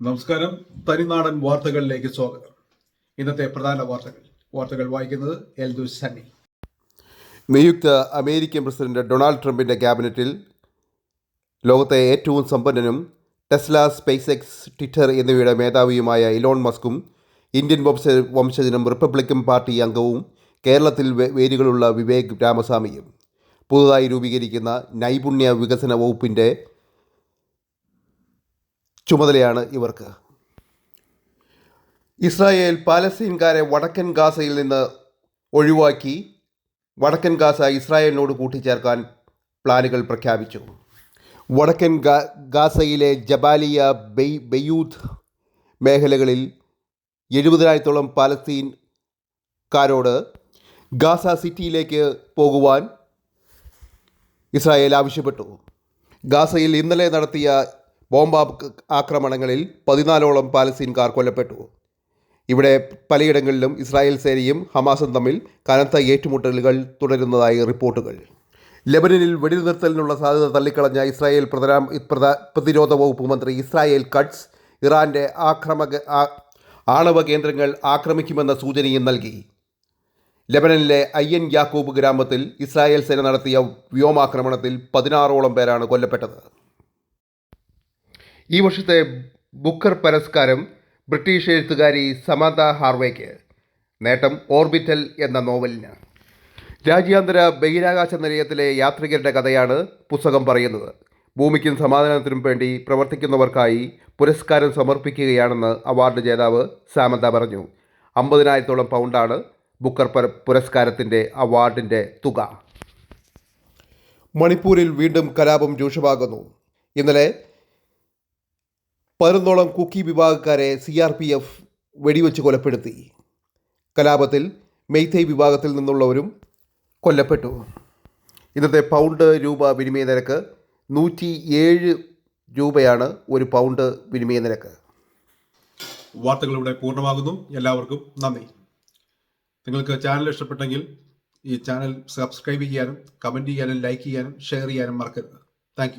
നമസ്കാരം. തനിനാടൻ വാർത്തകളിലേക്ക് സ്വാഗതം. ഇന്നത്തെ പ്രധാന വാർത്തകൾ. വാർത്തകൾ വായിക്കുന്നത് എൽദു സണ്ണി. നിയുക്ത അമേരിക്കൻ പ്രസിഡന്റ് ഡൊണാൾഡ് ട്രംപിന്റെ ക്യാബിനറ്റിൽ ലോകത്തെ ഏറ്റവും സമ്പന്നനും ടെസ്ല സ്പേസ് എക്സ് ട്വിറ്റർ എന്നിവയുടെ മേധാവിയുമായ ഇലോൺ മസ്കും ഇന്ത്യൻ വംശ വംശജനും റിപ്പബ്ലിക്കൻ പാർട്ടി അംഗവും കേരളത്തിൽ വേരുകളുള്ള വിവേക് രാമസ്വാമിയും പുതുതായി രൂപീകരിക്കുന്ന നൈപുണ്യ വികസന വകുപ്പിന്റെ ചുമതലയാണ് ഇവർക്ക്. ഇസ്രായേൽ പാലസ്തീൻകാരെ വടക്കൻ ഗാസയിൽ നിന്ന് ഒഴിവാക്കി വടക്കൻ ഗാസ ഇസ്രായേലിനോട് കൂട്ടിച്ചേർക്കാൻ പ്ലാനുകൾ പ്രഖ്യാപിച്ചു. വടക്കൻ ഗാസയിലെ ജബാലിയ ബെയ് ബെയ്യൂത്ത് മേഖലകളിൽ എഴുപതിനായിരത്തോളം പാലസ്തീൻകാരോട് ഗാസ സിറ്റിയിലേക്ക് പോകുവാൻ ഇസ്രായേൽ ആവശ്യപ്പെട്ടു. ഗാസയിൽ ഇന്നലെ നടത്തിയ ബോംബ് ആക്ര- ആക്രമണങ്ങളിൽ പതിനാലോളം പാലസ്തീൻകാർ കൊല്ലപ്പെട്ടു. ഇവിടെ പലയിടങ്ങളിലും ഇസ്രായേൽ സേനയും ഹമാസും തമ്മിൽ കനത്ത ഏറ്റുമുട്ടലുകൾ തുടരുന്നതായി റിപ്പോർട്ടുകൾ. ലെബനനിൽ വെടിനിർത്തലിനുള്ള സാധ്യത തള്ളിക്കളഞ്ഞ ഇസ്രായേൽ പ്രതിരാ പ്രതിരോധ വകുപ്പ് മന്ത്രി ഇസ്രായേൽ കട്സ് ഇറാന്റെ ആക്രമക ആണവ കേന്ദ്രങ്ങൾ ആക്രമിക്കുമെന്ന സൂചനയും നൽകി. ലെബനനിലെ അയ്യൻ യാക്കൂബ് ഗ്രാമത്തിൽ ഇസ്രായേൽ സേന നടത്തിയ വ്യോമാക്രമണത്തിൽ പതിനാറോളം പേരാണ് കൊല്ലപ്പെട്ടത്. ഈ വർഷത്തെ ബുക്കർ പുരസ്കാരം ബ്രിട്ടീഷ് എഴുത്തുകാരി സമാന്ത ഹാർവേക്ക്. നേട്ടം ഓർബിറ്റൽ എന്ന നോവലിന്. രാജ്യാന്തര ബഹിരാകാശ നിലയത്തിലെ യാത്രികരുടെ കഥയാണ് പുസ്തകം പറയുന്നത്. ഭൂമിക്കും സമാധാനത്തിനും വേണ്ടി പ്രവർത്തിക്കുന്നവർക്കായി പുരസ്കാരം സമർപ്പിക്കുകയാണെന്ന് അവാർഡ് ജേതാവ് സാമന്ത പറഞ്ഞു. അമ്പതിനായിരത്തോളം പൗണ്ടാണ് ബുക്കർ പുര- പുരസ്കാരത്തിന്റെ അവാർഡിന്റെ തുക. മണിപ്പൂരിൽ വീണ്ടും കലാപം രൂക്ഷമാകുന്നു. ഇന്നലെ പതിനൊന്നോളം കുക്കി വിഭാഗക്കാരെ സി ആർ പി എഫ് വെടിവെച്ച് കൊലപ്പെടുത്തി. കലാപത്തിൽ മെയ്തൈ വിഭാഗത്തിൽ നിന്നുള്ളവരും കൊല്ലപ്പെട്ടു. ഇന്നത്തെ പൗണ്ട് രൂപ വിനിമയ നിരക്ക് നൂറ്റി ഏഴ് രൂപയാണ് ഒരു പൗണ്ട് വിനിമയ നിരക്ക്. വാർത്തകൾ ഇവിടെ പൂർണമാകുന്നു. എല്ലാവർക്കും നന്ദി. നിങ്ങൾക്ക് ചാനൽ ഇഷ്ടപ്പെട്ടെങ്കിൽ ഈ ചാനൽ സബ്സ്ക്രൈബ് ചെയ്യാനും കമന്റ് ചെയ്യാനും ലൈക്ക് ചെയ്യാനും ഷെയർ ചെയ്യാനും മറക്കരുത്. താങ്ക്